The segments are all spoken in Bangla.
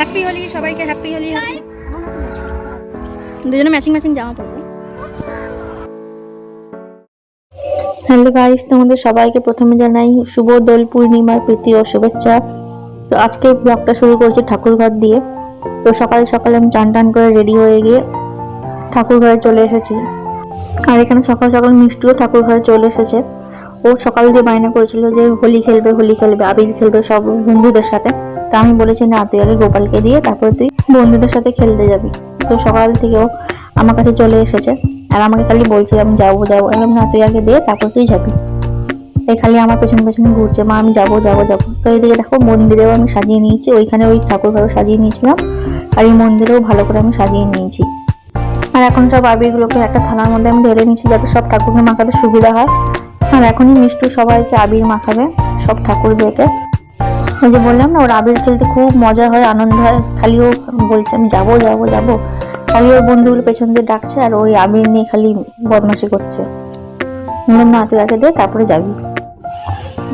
হ্যাপি হোলি সবাইকে হ্যাপি হোলি দুজনে ম্যাচিং ম্যাচিং জামা পড়ছে হ্যালো গাইস তোমাদের সবাইকে প্রথমে জানাই শুভ দোল পূর্ণিমার প্রীতি ও শুভেচ্ছা। তো আজকে ব্লগটা শুরু করছি ঠাকুর ঘর দিয়ে। তো সকালে সকালে আমি চান টান করে রেডি হয়ে গিয়ে ঠাকুর ঘরে চলে এসেছি। আর এখানে সকাল সকাল মিষ্টিও ঠাকুর ঘরে চলে এসেছে। ও সকাল দিয়ে বায়না করেছিল যে হোলি খেলবে হোলি খেলবে আবির খেলবে সব বন্ধুদের সাথে। তা আমি বলেছি না তুই আগে গোপালকে দিয়ে তারপরে তুই বন্ধুদের সাথে খেলতে যাবি। তো সকাল থেকে ও আমার কাছে চলে এসেছে। আর আমাকে খালি বলছে আমি যাব যাব। বললাম, না তুই আগে দে তারপর তুই যাবি। তাই খালি আমার পেছন পেছনে ঘুরছে মা আমি যাব যাব যাব। তো এইদিকে দেখো মন্দিরেও আমি সাজিয়ে নিয়েছি ওইখানে ওই ঠাকুর ঘরে সাজিয়ে নিয়েছিলাম। আর এই মন্দিরেও ভালো করে আমি সাজিয়ে নিয়েছি। আর এখন সব আবিরগুলোকে একটা থালার মধ্যে আমি ঢেলে নিচ্ছি যাতে সব ঠাকুরকে মাখাতে সুবিধা হয়। আর এখনই মিষ্টু সবাইকে আবির মাখাবে সব ঠাকুরদেরকে। যে বললাম না, ওর আবির খেলতে খুব মজা হয়, আনন্দ হয়। খালি ও বলছে, আমি যাব যাব যাব। খালি ওর বন্ধুগুলো পেছন দিয়ে ডাকছে আর ওই আবির নিয়ে খালি বদমাসি করছে। বললাম না তুই দিয়ে তারপরে যাবি।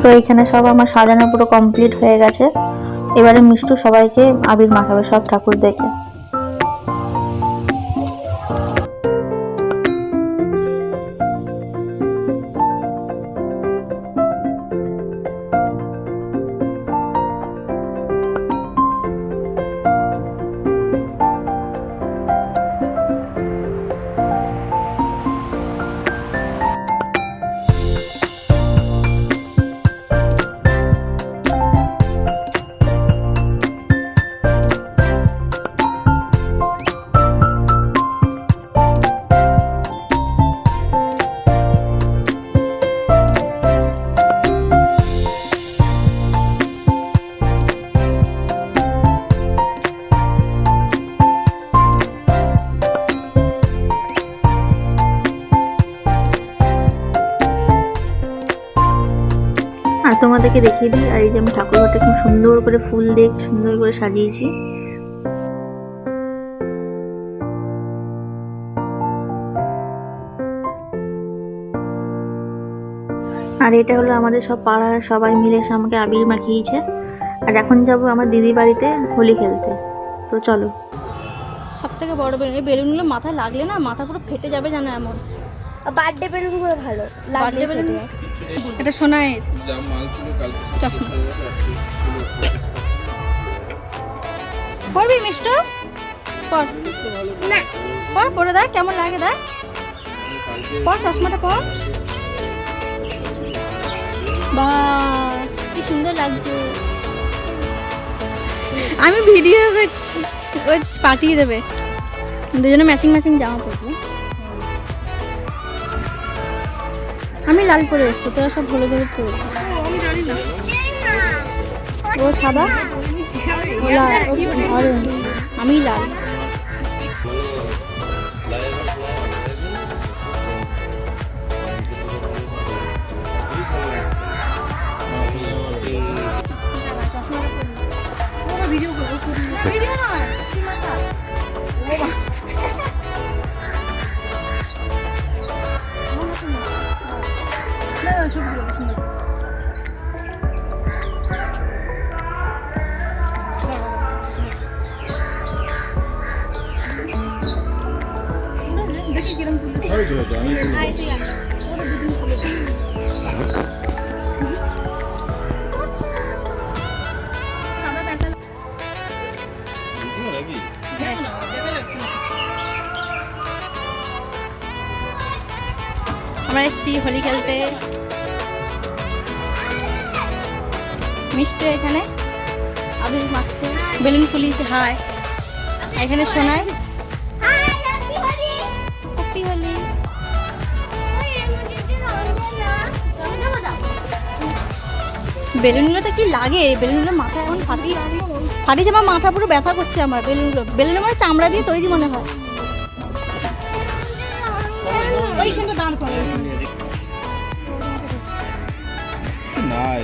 তো এখানে সব আমার সাজানো পুরো কমপ্লিট হয়ে গেছে। এবারে মিষ্টু সবাইকে আবির মাখাবে, সব ঠাকুর দেখে। তোমাদেরকে দেখিয়ে দিই আর এই যে আমি ঠাকুরঘরটা খুব সুন্দর করে ফুল দিয়ে সুন্দর করে সাজিয়েছি। আর এটা হলো আমাদের সব পাড়ার সবাই মিলে এসে আমাকে আবির মাখিয়েছে। আর এখন যাব আমার দিদি বাড়িতে হোলি খেলতে। তো চলো। সব থেকে বড় বেলুন এই বেলুনগুলো মাথায় লাগলে না মাথা পুরো ফেটে যাবে জানো এমন। বার্থডে বেলুনগুলো ভালো বার্থডে বেলুন এটা সোনায়ের পড়বি মিষ্টু? পর না পর পরে দেখ কেমন লাগে দেখ। পর চশমাটা পর বা কি সুন্দর লাগছে। আমি ভিডিও করছি ও পাঠিয়ে দেবে। দুজনে ম্যাচিং ম্যাচিং জামা পরবো। আমি লাল পরে এসছি তোরা সব হলুদ হলুদ পরে। ও সাদা? অরেঞ্জ আমি লাল। আমরা এসেছি হোলি খেলতে। মিষ্টি এখানে। আবির মাখছে। বেলুন ফুলিয়েছে হায় এখানে শোনায় হ্যাপি হোলি। বেলুনগুলোতে কি লাগে? বেলুনগুলো মাথা এখন ফাটি ফাটি আমার মাথা পুরো ব্যথা করছে আমার বেলুনগুলো। বেলুন মানে চামড়া দিয়ে তৈরি মনে হয়। ওইখানে দাঁড় করে নাই।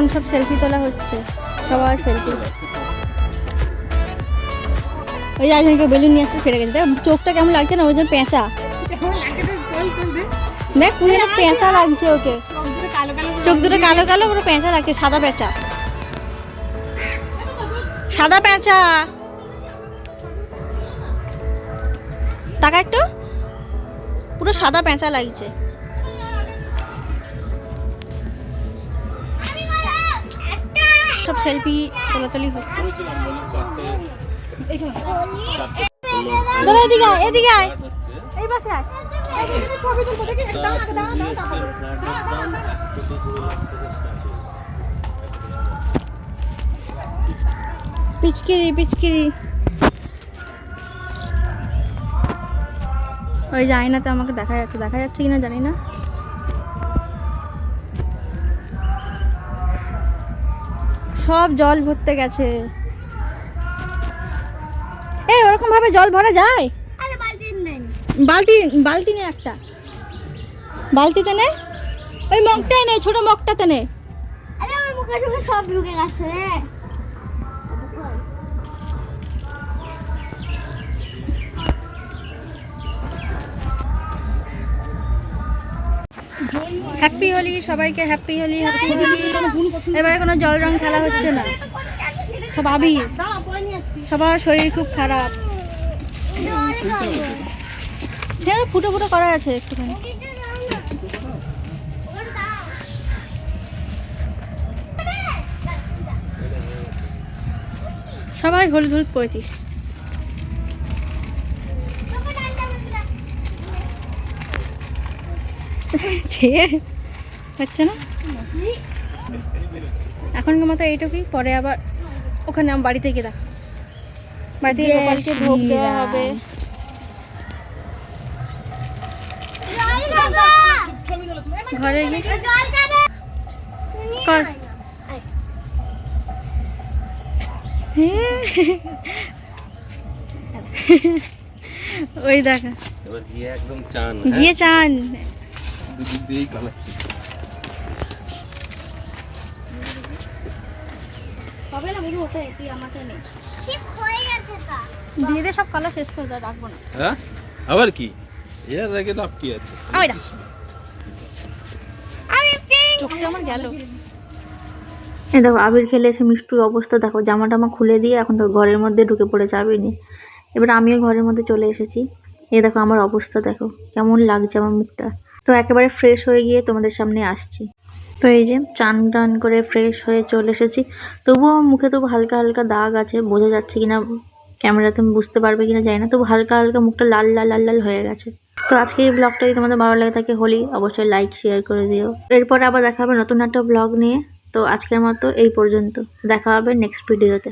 এখন সব সেলফি তোলা হচ্ছে। সবার সেলফি ওই যে একজনকে বেলুন নিয়ে আসতে ফিরে গেছে। দেখ চোখটা কেমন লাগছে না ওই জন্য পেঁচা। দেখ পুরো পেঁচা লাগছে ওকে। চোখ দুটো কালো কালো পুরো পেঁচা লাগছে সাদা পেঁচা। সাদা পেঁচা। টাকা একটু। পুরো সাদা পেঁচা লাগছে। সব সেলফি তোলাতুলি হচ্ছে। পিচকিরি পিচকিরি। ওই যে আয়নাতে আমাকে দেখা যাচ্ছে দেখা যাচ্ছে কিনা জানি না। সব জল ভরতে গেছে। এই ওরকম ভাবে জল ভরা যায়? বালতি বালতি নে একটা। বালতিতে নে। ওই মগটাই নে ছোট মগটাতে নে। সব ঢুকে গেছে হ্যাপি হোলি সবাইকে হ্যাপি হোলি হোলি এবারে কোনো জল রং খেলা হচ্ছে না। সব আবির। সবার শরীর খুব খারাপ। ছেড়ে ফুটো ফুটো করা আছে একটুখানি। সবাই হলুদ হলুদ পড়েছিস ছেড়ে হচ্ছে না? এখনকার মতো এইটুকুই পরে আবার ওখানে আমার বাড়িতে গিয়ে দেখ। বাড়িতে গোপালকে ভোগ দেওয়া হবে। ঘরে গিয়ে কর। ওই দেখা। গিয়ে চান। কালার হয়ে গেছে তা দিয়ে দিয়ে সব কালার শেষ করে দাও রাখব না। হ্যাঁ? আবার কি? এর রেখে লাভ কি আছে? আমি রাখ চোখটা আমার গেল। এই দেখো আবির খেলে এসে মিষ্টির অবস্থা দেখো জামা টামা খুলে দিয়ে এখন তো ঘরের মধ্যে ঢুকে পড়েছে আবির নিয়ে। এবার আমিও ঘরের মধ্যে চলে এসেছি। এই দেখো আমার অবস্থা, দেখো কেমন লাগছে আমার মুখটা। তো একেবারে ফ্রেশ হয়ে গিয়ে তোমাদের সামনে আসছি। তো এই যে চান টান করে ফ্রেশ হয়ে চলে এসেছি। তবুও মুখে তবু হালকা হালকা দাগ আছে, বোঝা যাচ্ছে কিনা আমি বুঝতে পারবে কিনা জানি না। তবু হালকা হালকা মুখটা লাল লাল লাল লাল হয়ে গেছে। তো আজকে এই ব্লগটা যদি তোমাদের ভালো লাগে থাকে হোলি, অবশ্যই লাইক শেয়ার করে দিও। এরপরে আবার দেখা হবে নতুন একটা ব্লগ নিয়ে। তো আজকের মতো এই পর্যন্ত। দেখা হবে নেক্সট ভিডিওতে